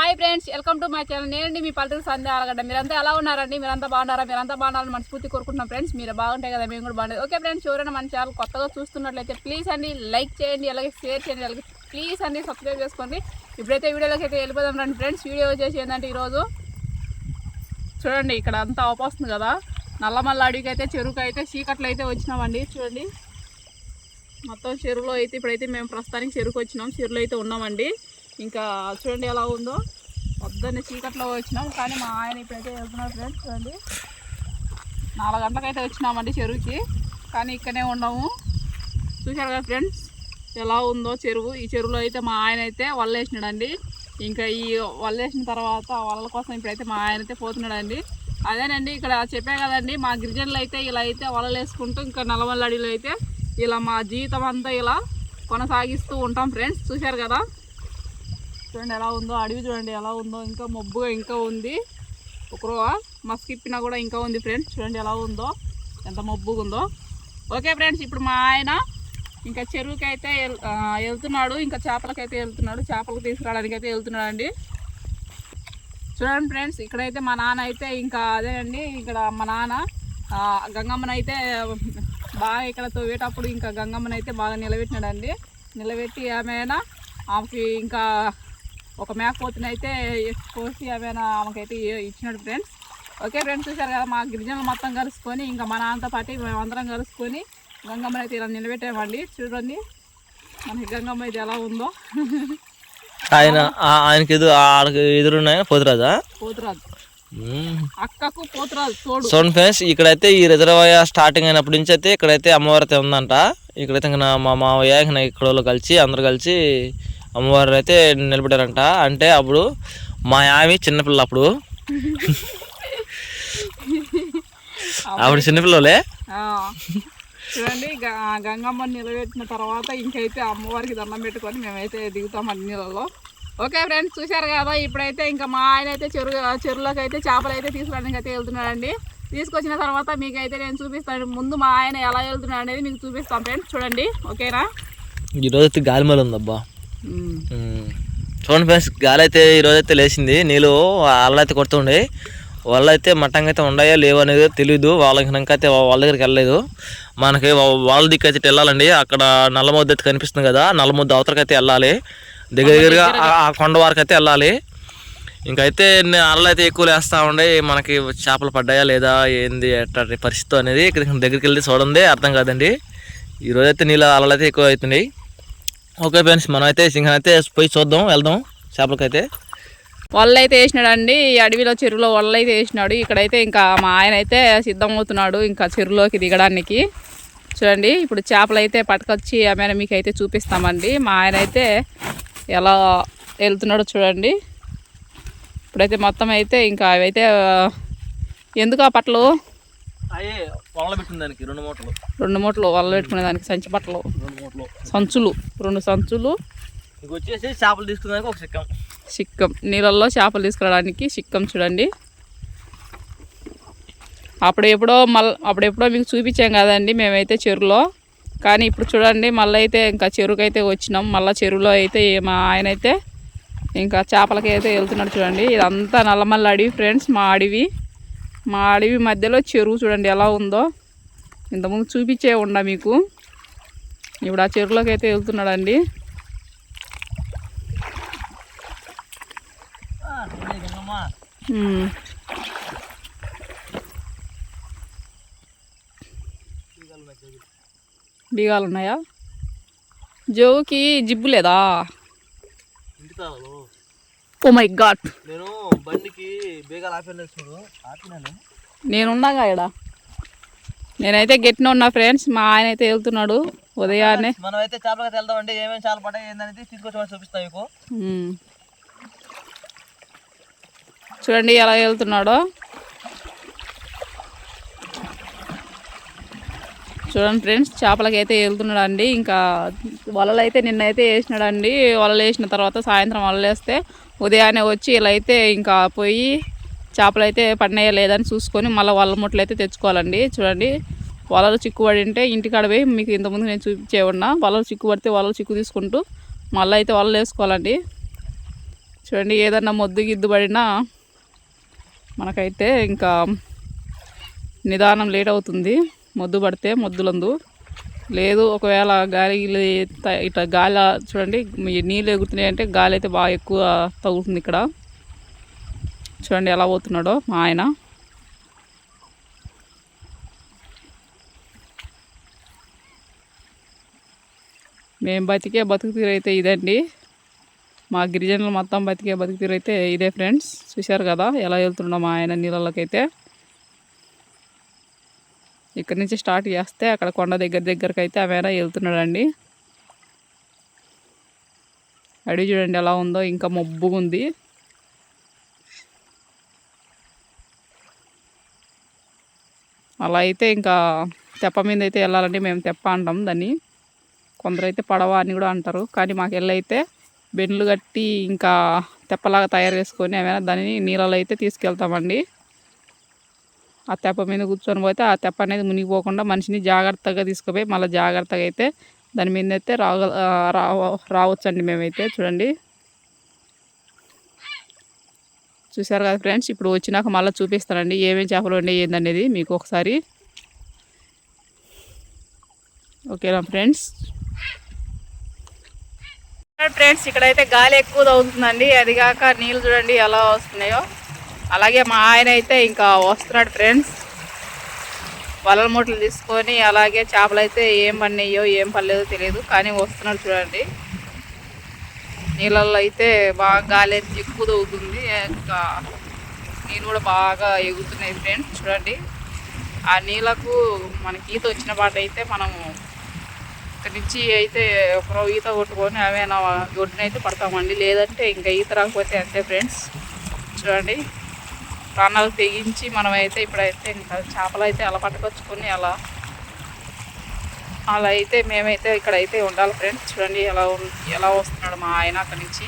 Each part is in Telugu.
Hi friends welcome to my channel. నేనండి మీ పల్లెటూరు సంధ్య అలగడ్డ మీరంతా ఎలా ఉన్నారండి? మీరంతా బాగున్నారా? మీరంతా బాగున్నారని మనస్ఫూర్తి కోరుకుంటున్నాం ఫ్రెండ్స్. మీరు బాగుంటాయి కదా మేము కూడా బాగుంటుంది ఓకే ఫ్రెండ్స్ ఎవరైనా మన ఛానల్ కొత్తగా చూస్తున్నట్లయితే ప్లీజ్ అండి లైక్ చేయండి అలాగే షేర్ చేయండి అలాగే ప్లీజ్ అండి సబ్స్క్రైబ్ చేసుకోండి. ఇప్పుడైతే వీడియోలోకి అయితే వెళ్ళిపోదాం రండి ఫ్రెండ్స్. వీడియో వచ్చేసి ఏంటంటే ఈరోజు చూడండి ఇక్కడ అంతా ఆపొస్తుంది కదా. నల్లమల్ల అడవికి అయితే చెరువుకి అయితే చీకట్లు అయితే వచ్చినామండి. చూడండి మొత్తం చెరువులో అయితే ఇప్పుడైతే మేము ప్రస్తుతానికి చెరువుకి వచ్చినాం చెరువులో అయితే ఉన్నామండి. ఇంకా చూడండి ఎలా ఉందో. పొద్దున్నే చీకట్లో వచ్చినాం కానీ మా ఆయన ఇప్పుడైతే వెళ్తున్నారు ఫ్రెండ్స్ చూడండి. నాలుగు గంటలకైతే వచ్చినామండి చెరువుకి కానీ ఇక్కడనే ఉన్నాము. చూశారు కదా ఫ్రెండ్స్ ఎలా ఉందో చెరువు. ఈ చెరువులో అయితే మా ఆయన అయితే వల్లేసినాడండి. ఇంకా ఈ వల్లేసిన తర్వాత వలల కోసం ఇప్పుడైతే మా ఆయన అయితే పోతున్నాడండి. అదేనండి ఇక్కడ చెప్పే కదండి మా గిరిజనులు అయితే ఇలా అయితే వలలు వేసుకుంటూ ఇంకా నల్లమల్ల అడవిలో అయితే ఇలా మా జీవితం అంతా ఇలా కొనసాగిస్తూ ఉంటాం ఫ్రెండ్స్ చూశారు కదా. చూడండి ఎలా ఉందో అడవి చూడండి ఎలా ఉందో ఇంకా మబ్బుగా ఇంకా ఉంది. ఒకరో మస్కిప్పినా కూడా ఇంకా ఉంది ఫ్రెండ్స్ చూడండి ఎలా ఉందో ఎంత మబ్బుగా ఉందో. ఓకే ఫ్రెండ్స్ ఇప్పుడు మా ఆయన ఇంకా చెరువుకి అయితే వెళ్తున్నాడు. ఇంకా చేపలకైతే వెళ్తున్నాడు. చేపలు తీసుకురావడానికి అయితే వెళ్తున్నాడు అండి చూడండి ఫ్రెండ్స్ ఇక్కడైతే మా నాన్న అయితే ఇంకా అదేనండి. ఇక్కడ మా నాన్న గంగమ్మనైతే అయితే బాగా ఇక్కడ తవ్వేటప్పుడు ఇంకా గంగమ్మని అయితే బాగా నిలబెట్టినాడండి. నిలబెట్టి ఏమైనా ఆమెకి ఇంకా ఒక మేకపోతుని అయితే కోసి ఆమెనా ఆమెకైతే ఇచ్చినాడు ఫ్రెండ్స్ ఓకే ఫ్రెండ్స్ చూసారు కదా మా గిరిజనులు మొత్తం కలుసుకొని ఇంకా మా నాన్నతో పాటు మేమందరం కలుసుకొని గంగమ్మని అయితే ఇలా నిలబెట్టామండి. చూడండి మనకి గంగమ్మ అయితే ఎలా ఉందో. ఆయన ఆయనకి ఎదురు ఎదురున్నాయన పోతురాజా? పోతురాజు. అక్కకు పోతురాజు తోడు. సోన్ ఫ్రెండ్స్ ఇక్కడైతే ఈ రిజర్వాయర్ స్టార్టింగ్ అయినప్పటి నుంచి అయితే ఇక్కడైతే అమ్మవారి ఉందంట. ఇక్కడైతే ఇంకా మా మావయ్య ఇంకా ఇక్కడ కలిసి అందరు కలిసి అమ్మవారిని అయితే నిలబెట్టారంట. అంటే అప్పుడు మా ఆమె చిన్నపిల్ల అప్పుడు. అప్పుడు చిన్నపిల్లలే? చూడండి గంగమ్మని నిలబెట్టిన తర్వాత ఇంకైతే అమ్మవారికి దండం పెట్టుకొని మేమైతే దిగుతాం అన్ని నీళ్ళలో. ఓకే ఫ్రెండ్స్ చూశారు కదా ఇప్పుడైతే ఇంకా మా ఆయన అయితే చెరువు చెరువులోకి అయితే చేపలు అయితే తీసుకురావడానికి అయితే వెళ్తున్నాడండి. తీసుకొచ్చిన తర్వాత మీకైతే నేను చూపిస్తాను. ముందు మా ఆయన ఎలా వెళ్తున్నాడు అనేది మీకు చూపిస్తాను ఫ్రెండ్స్ చూడండి. ఓకేనా? ఈరోజు గాలిమల ఉందబ్బా. చూడండి ఫ్రెండ్స్ గాలి అయితే ఈరోజు అయితే లేచింది. నీళ్ళు అల్లైతే కొడుతుండే. వాళ్ళు అయితే మట్టంగా అయితే ఉన్నాయో లేవో అనేది తెలియదు వాళ్ళకి ఇంకా అయితే వాళ్ళ దగ్గరికి వెళ్ళలేదు. మనకి వాళ్ళ దిక్కు అయితే వెళ్ళాలండి. అక్కడ నల్ల ముద్ద అయితే కనిపిస్తుంది కదా. నల్ల ముద్ద అవతలకి అయితే వెళ్ళాలి. దగ్గర దగ్గరగా ఆ- కొండ వరకు అయితే వెళ్ళాలి. ఇంకైతే నే- అలలు అయితే ఎక్కువ లేస్తూ ఉండే. మనకి చేపలు పడ్డాయా లేదా? ఏంది? ఎట్లా పరిస్థితి అనేది ఇక్కడ దగ్గరికి వెళ్ళి చూడండి. అర్థం కాదండి. ఈరోజు అయితే నీళ్ళ అలలు అయితే ఎక్కువ అవుతున్నాయి. ఓకే ఫ్రెండ్స్ మనం అయితే సింహం అయితే పోయి చూద్దాం వెళ్దాం చేపలకైతే. వల్ల అయితే వేసినాడండి ఈ అడవిలో చెరువులో వల్ల అయితే వేసినాడు. ఇక్కడైతే ఇంకా మా ఆయన అయితే సిద్ధమవుతున్నాడు ఇంకా చెరువులోకి దిగడానికి. చూడండి ఇప్పుడు చేపలు అయితే పట్టుకొచ్చి ఆమె మీకు అయితే చూపిస్తామండి. మా ఆయన అయితే ఎలా వెళ్తున్నాడో చూడండి. ఇప్పుడైతే మొత్తం అయితే ఇంకా అవైతే ఎందుకు ఆ పట్టలు? దానికి రెండు మూటలు. రెండు మూటలు వల్ల పెట్టుకునే దానికి సంచి బట్టలు. రెండు మూటలు. సంచులు రెండు సంచులు. ఇంక వచ్చేసి చేపలు తీసుకున్నాక ఒక సిక్కం సిక్కం నీళ్ళల్లో చేపలు తీసుకురావడానికి సిక్కం చూడండి. అప్పుడు ఎప్పుడో మళ్ళీ అప్పుడు ఎప్పుడో మీకు చూపించాం కదండి మేమైతే చెరువులో. కానీ ఇప్పుడు చూడండి మళ్ళీ అయితే ఇంకా చెరువుకి అయితే వచ్చినాం. మళ్ళీ చెరువులో అయితే మా ఆయన అయితే ఇంకా చేపలకి అయితే వెళ్తున్నాడు చూడండి. ఇదంతా నల్లమల్ల అడవి ఫ్రెండ్స్ మా అడవి. మా అడవి మధ్యలో చెరువు చూడండి ఎలా ఉందో. ఇంతకుముందు చూపించే ఉండ మీకు. ఇప్పుడు ఆ చెరువులోకి అయితే వెళ్తున్నాడండి బీగాలు ఉన్నాయా? జోకి జిబ్బు లేదా? ఓ మై గాడ్ నేను బండికి బేగాలు ఆపాను చూడు. ఆపినాను. నేనున్నాగా ఇక్కడ. నేనైతే గట్టిన ఉన్నా ఫ్రెండ్స్ మా ఆయన అయితే వెళ్తున్నాడు ఉదయాన్నే. మనం అయితే చేపలకి వెళ్దామండి ఏమేమి చేపలు పడ్డాయి ఏందనేది తీసుకొచ్చి చూపిస్తాం మీకు. చూడండి ఎలా వెళ్తున్నాడో. చూడండి ఫ్రెండ్స్ చేపలకి అయితే వెళ్తున్నాడు అండి ఇంకా వలలు అయితే నిన్నైతే వేసినాడండి. వలలు వేసిన తర్వాత సాయంత్రం వలలు వేస్తే ఉదయాన్నే వచ్చి ఇలా అయితే ఇంకా పోయి చేపలు అయితే పడినాయా లేదని చూసుకొని మళ్ళీ వల ముట్టలు అయితే తెచ్చుకోవాలండి. చూడండి వలలు చిక్కుబడి ఉంటే ఇంటికాడ పోయి మీకు ఇంతకుముందు నేను చూపించే ఉన్నా. వలలు చిక్కుబడితే వలలు చిక్కు తీసుకుంటూ మళ్ళీ అయితే వలలు వేసుకోవాలండి. చూడండి ఏదన్నా మొద్దు గిద్దు పడినా మనకైతే ఇంకా నిదానం లేట్ అవుతుంది. మొద్దు పడితే మొద్దులందు. లేదు ఒకవేళ గాలి ఇట్లా గాలి చూడండి నీళ్ళు ఎగురుతున్నాయి అంటే గాలి అయితే బాగా ఎక్కువ తగులుతుంది ఇక్కడ. చూడండి ఎలా పోతున్నాడో మా ఆయన. మేము బతికే బతుకు తీరైతే ఇదండి. మా గిరిజనులు మొత్తం బతికే బతుకు తీరైతే ఇదే ఫ్రెండ్స్. చూశారు కదా ఎలా వెళ్తున్నాం మా ఆయన నీళ్ళకైతే ఇక్కడ నుంచి స్టార్ట్ చేస్తే అక్కడ కొండ దగ్గర దగ్గరకు అయితే అవేనా వెళ్తున్నాడండి. అడిగి చూడండి ఎలా ఉందో ఇంకా మబ్బుగా ఉంది. అలా అయితే ఇంకా తెప్ప మీద అయితే వెళ్ళాలంటే మేము తెప్ప అంటాం దాన్ని. కొందరైతే పడవ అని కూడా అంటారు. కానీ మాకు వెళ్ళైతే బెండ్లు కట్టి ఇంకా తెప్పలాగా తయారు చేసుకొని ఏమైనా దాన్ని నీళ్ళలో అయితే తీసుకెళ్తామండి. ఆ తెప్ప మీద కూర్చొని పోతే ఆ తెప్ప అనేది మునిగిపోకుండా మనిషిని జాగ్రత్తగా తీసుకుపోయి మళ్ళీ జాగ్రత్తగా అయితే దాని మీద అయితే రాగ రావ రావచ్చండి మేమైతే. చూడండి. చూసారు కదా ఫ్రెండ్స్? ఇప్పుడు వచ్చినాక మళ్ళీ చూపిస్తానండి. ఏమేమి చేపలు ఉండే ఏందనేది మీకు ఒకసారి. ఓకేనా ఫ్రెండ్స్? ఫ్రెండ్స్ ఇక్కడైతే గాలి ఎక్కువ తగ్గుతుందండి అది కాక నీళ్ళు చూడండి ఎలా వస్తున్నాయో. అలాగే మా ఆయన అయితే ఇంకా వస్తున్నాడు ఫ్రెండ్స్. వలల మూటలు తీసుకొని అలాగే చేపలు అయితే ఏం పడినాయో ఏం పడలేదో తెలియదు కానీ వస్తున్నాడు చూడండి. నీళ్ళల్లో అయితే బాగా గాలి అయితే ఎక్కువ తగ్గుతుంది ఇంకా నీళ్ళు కూడా బాగా ఎగుతున్నాయి ఫ్రెండ్స్ చూడండి. ఆ నీళ్ళకు మనకి ఈత వచ్చిన పాట అయితే మనము ఇక్కడ నుంచి అయితే ఒకరో ఈత కొట్టుకొని అవేనా ఒడ్డునైతే పడతామండి. లేదంటే ఇంకా ఈత రాకపోతే అంతే ఫ్రెండ్స్ చూడండి. ప్రాణాలు తెగించి మనమైతే ఇప్పుడైతే ఇంకా చేపలు అయితే అలా పట్టుకొచ్చుకొని అలా అలా అయితే మేమైతే ఇక్కడైతే ఉండాలి ఫ్రెండ్స్. చూడండి ఎలా ఎలా వస్తున్నాడు మా ఆయన అక్కడి నుంచి.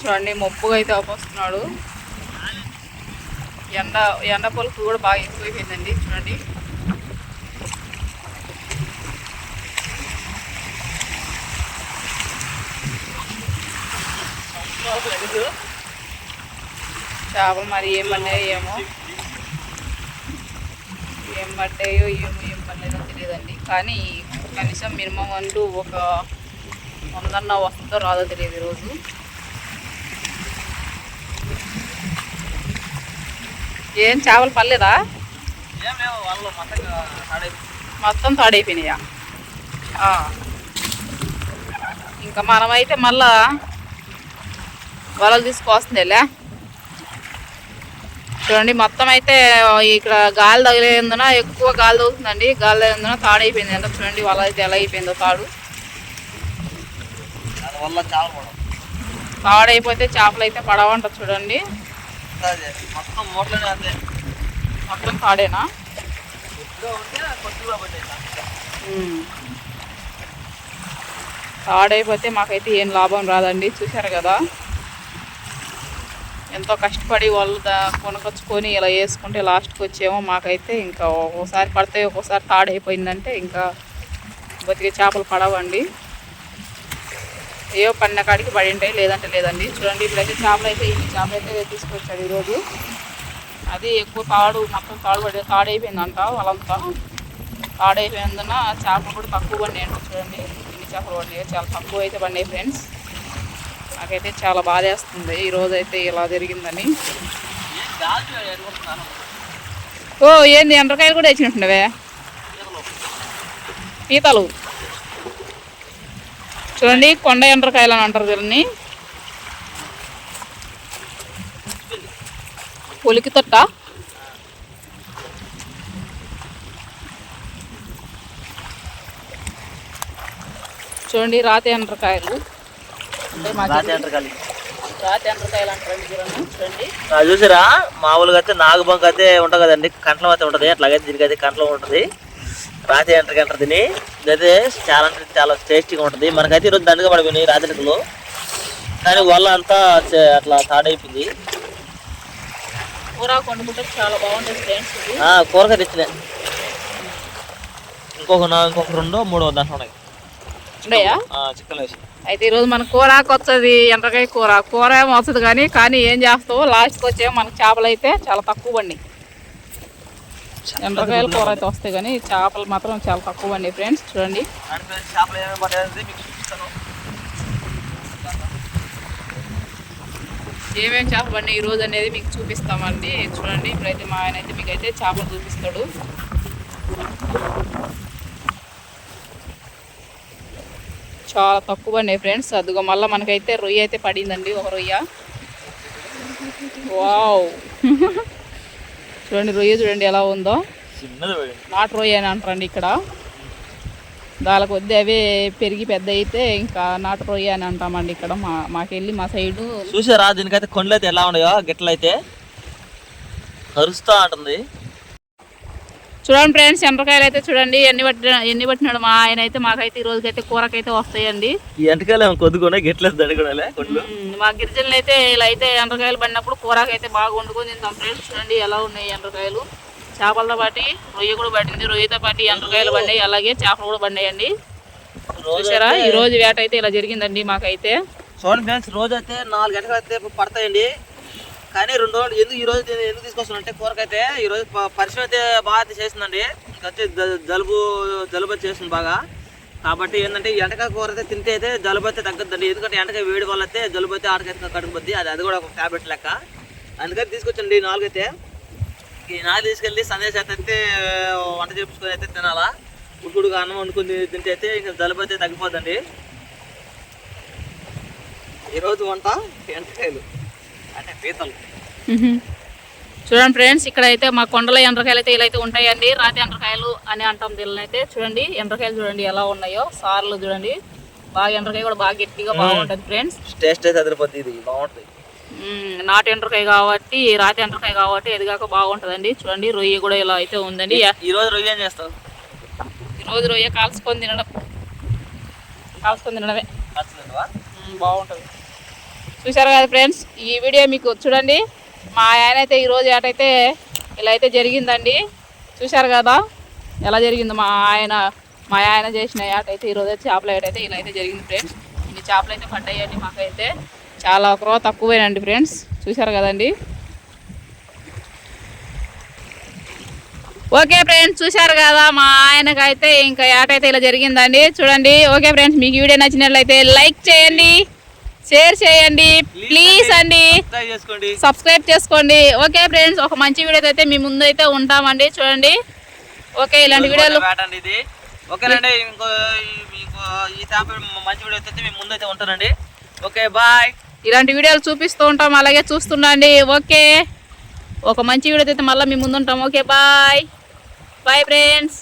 చూడండి మబ్బుగా అయితే వస్తున్నాడు ఎండ ఎండ పొలుపు కూడా బాగా ఎక్కువైపోయిందండి. చూడండి. చేపలు మరి ఏం ఏమో. ఏం పడ్డాయో ఏమో ఏం పడలేదో తెలియదండి. కానీ కనీసం మినిమం అంటూ ఒక వందన్న వస్తుందో రాదో తెలియదు ఈరోజు. ఏం చేపలు పడలేదా? మొత్తం తాడైపోయినాయా? ఇంకా మనమైతే మళ్ళా వలలు తీసుకొస్తుందిలే చూడండి మొత్తం అయితే ఇక్కడ గాలి తగిలేందున ఎక్కువ గాలి తగులుతుందండి. గాలి తగిలేందున తాడైపోయింది ఎంత చూడండి వల అయితే ఎలా అయిపోయిందో తాడు. కూడా తాడైపోతే చేపలు అయితే పడవంట చూడండి. మొత్తం తాడేనా. తాడైపోతే మాకైతే ఏం లాభం రాదండి. చూశారు కదా? ఎంతో కష్టపడి వాళ్ళు దా- కొనుకొచ్చుకొని ఇలా వేసుకుంటే లాస్ట్కి వచ్చేమో మాకైతే ఇంకా ఒక్కోసారి పడితే ఒక్కోసారి తాడైపోయిందంటే ఇంకా బతికే చేపలు పడవండి. ఏవో పడిన కాడికి పడి ఉంటాయి లేదంటే లేదండి. చూడండి ఇప్పుడైతే చేపలు అయితే ఇన్ని చేపలు అయితే తీసుకొచ్చాడు ఈరోజు. అది ఎక్కువ తాడు మొత్తం తాడు పడి తాడైపోయిందంట వాళ్ళంతా. తాడైపోయినందున చేపలు కూడా తక్కువ పండి చూడండి. ఇన్ని చేపలు పండి చాలా తక్కువ అయితే పండి ఫ్రెండ్స్. నాకైతే చాలా బాధేస్తుంది ఈ రోజు అయితే ఇలా జరిగిందని. ఓ ఏంది? ఎండ్రకాయలు కూడా వేసినట్టున్నవే? పీతలు. చూడండి కొండ ఎండ్రకాయలు అని అంటారు దీన్ని ఉలికి తొట్ట. చూడండి రాతి ఎండ్రకాయలు. చూసారా? మామూలుగా అయితే నాగబంక అయితే ఉంటుంది కదండి. కంట్లం అయితే ఉంటుంది. అట్లాగైతే దీనికి అయితే కంట్లం ఉంటుంది. రాతి ఎంటర్కి అంటారు దీన్ని ఇదైతే చాలా అంటే చాలా టేస్టీగా ఉంటుంది. మనకైతే ఈరోజు దండగా పడిపోయినాయి రాత్రికలు కానీ వల్ల అంతా అట్లా తాడైపోయింది కూర కొండుకుంటే చాలా బాగుంటుంది ఫ్రెండ్స్ ఇది. ఆ, కూరగాయ తెచ్చినాయి ఇంకొక నా- ఇంకొక రెండో మూడో దాంట్లో ఉన్నాయి. చికెన్ వేసి అయితే ఈరోజు మన కూరాకు వచ్చేది ఎండ్రకాయ కూర కూర ఏమో వస్తుంది కానీ కానీ ఏం చేస్తావు? లాస్ట్కి వచ్చే మనకు చేపలు అయితే చాలా తక్కువ పండి ఎండ్రకాయల కూర అయితే వస్తాయి కానీ చేపలు మాత్రం చాలా తక్కువ పండి ఫ్రెండ్స్ చూడండి. చేపలు ఏమేమి ఏమేమి చేపలు పండి ఈరోజు అనేది మీకు చూపిస్తామండి. చూడండి ఇప్పుడైతే మా ఆయన అయితే మీకు అయితే చేపలు చూపిస్తాడు. చాలా తక్కువ పండి ఫ్రెండ్స్. అదిగో మళ్ళీ మనకైతే రొయ్య అయితే పడిందండి ఒక రొయ్య. వావ్. చూడండి రొయ్య చూడండి ఎలా ఉందో. నాటు రొయ్య అని అంటారండి ఇక్కడ. దానికి వద్ద అవే పెరిగి పెద్ద అయితే ఇంకా నాటు రొయ్య అని అంటామండి ఇక్కడ. మా మాకెళ్ళి మా సైడు చూసారా దీనికైతే కొండలు అయితే ఎలా ఉన్నాయో గిట్ల అయితే కరుస్తా ఉంటుంది. చూడండి ఫ్రెండ్స్ ఎండ్రకాయలు అయితే చూడండి ఎన్ని పట్టిన ఎన్ని పట్టినాడు మా ఆయన అయితే మాకైతే ఈ రోజుకైతే కూరకైతే వస్తాయండి. ఈ ఎంటకాయలు కొద్దుకునే? మా గిరిజనులు అయితే ఇలా అయితే ఎండ్రకాయలు పడినప్పుడు కూరకైతే బాగా వండుకొని తింటాం ఫ్రెండ్స్. చూడండి ఎలా ఉన్నాయి ఎండ్రకాయలు. చేపలతో పాటు రొయ్య కూడా పడింది. రొయ్యతో పాటు ఎండ్రకాయలు పడినాయి. అలాగే చేపలు కూడా పడినాయండి. చూసారా? ఈ రోజు వేట అయితే ఇలా జరిగిందండి మాకైతే. చూడండి ఫ్రెండ్స్ రోజు అయితే నాలుగు గంటలకు అయితే పడతాయండి. కానీ రెండు రోజులు ఎందుకు ఈ రోజు ఎందుకు తీసుకొస్తాను అంటే కూరకైతే ఈరోజు పరిశ్రమ అయితే బాగా అయితే చేసిందండి ఇంకొచ్చి జలుబు జలుబు చేస్తుంది బాగా. కాబట్టి ఏంటంటే ఈ కూర అయితే తింటే అయితే జలుబు అయితే తగ్గద్దండి. ఎందుకంటే ఎండకాయ వేడి వల్ల అయితే జలుబు అయితే ఆడకైతే కడుపుద్ది అది అది కూడా ఒక టాబ్లెట్ లెక్క. అందుకని తీసుకొచ్చండి ఈ నాలుగు అయితే ఈ నాలుగు తీసుకెళ్ళి సందేశం అయితే వంట చేపించుకొని అయితే తినాలా. ఉడుకుడుగా అన్నం వండుకుని తింటే అయితే ఇంకా జలుబు అయితే తగ్గిపోద్దండి. ఈరోజు వంట ఎండకాయలు. అంటే పీతలు. చూడండి ఫ్రెండ్స్ ఇక్కడ అయితే మా కొండల ఎండ్రకాయలు అయితే ఇలా అయితే ఉంటాయండి. రాతి ఎండ్రకాయలు అని అంటాం దీనిని అయితే. చూడండి ఎండ్రకాయలు చూడండి ఎలా ఉన్నాయో. సార్లు చూడండి. బాగా ఎండ్రకాయ కూడా బాగా గట్టిగా బాగుంటుంది ఫ్రెండ్స్. టేస్ట్ అయితే అదిరిపోద్ది ఇది. బాగుంటుంది. నాటు ఎండ్రకాయ కాబట్టి రాతి ఎండ్రకాయ కాబట్టి ఎదిగాక బాగుంటుందండి. చూడండి రొయ్య కూడా ఇలా అయితే ఉందండి. ఈ రోజు రొయ్య ఏం చేస్తావు? ఈరోజు రొయ్య కాల్చుకొని తినడం. కాల్చుకొని తినడమే. బాగుంటుంది. చూసారు కదా ఫ్రెండ్స్? ఈ వీడియో మీకు చూడండి. మా ఆయన అయితే ఈరోజు ఏటైతే ఇలా అయితే జరిగిందండి. చూశారు కదా? ఎలా జరిగింది మా ఆయన మా ఆయన చేసిన ఏట అయితే ఈరోజు అయితే చేపల ఏట అయితే ఇలా అయితే జరిగింది ఫ్రెండ్స్. ఇన్ని చేపలు అయితే పడ్డాయండి మాకైతే. చాలా ఒక రోజు తక్కువేనండి ఫ్రెండ్స్. చూశారు కదండి? ఓకే ఫ్రెండ్స్ చూశారు కదా? మా ఆయనకైతే ఇంకా ఏటైతే ఇలా జరిగిందండి. చూడండి. ఓకే ఫ్రెండ్స్ మీకు వీడియో నచ్చినట్లయితే లైక్ చేయండి. షేర్ చేయండి. ప్లీజ్ అండి సబ్స్క్రైబ్ చేసుకోండి. ఓకే ఫ్రెండ్స్ ఒక మంచి వీడియో అయితే మీ ముందు అయితే ఉంటామండి. చూడండి. ఓకే ఇలాంటి వీడియోలు ఓకేనండి ఇంకో ఈ- మంచి వీడియో అయితే మేము ముందు అయితే ఉంటానండి. ఓకే బాయ్ ఇలాంటి వీడియోలు చూపిస్తూ ఉంటాం అలాగే చూస్తుండండి. ఓకే ఒక మంచి వీడియో అయితే మళ్ళీ మీ ముందు ఉంటాం. Okay bye bye friends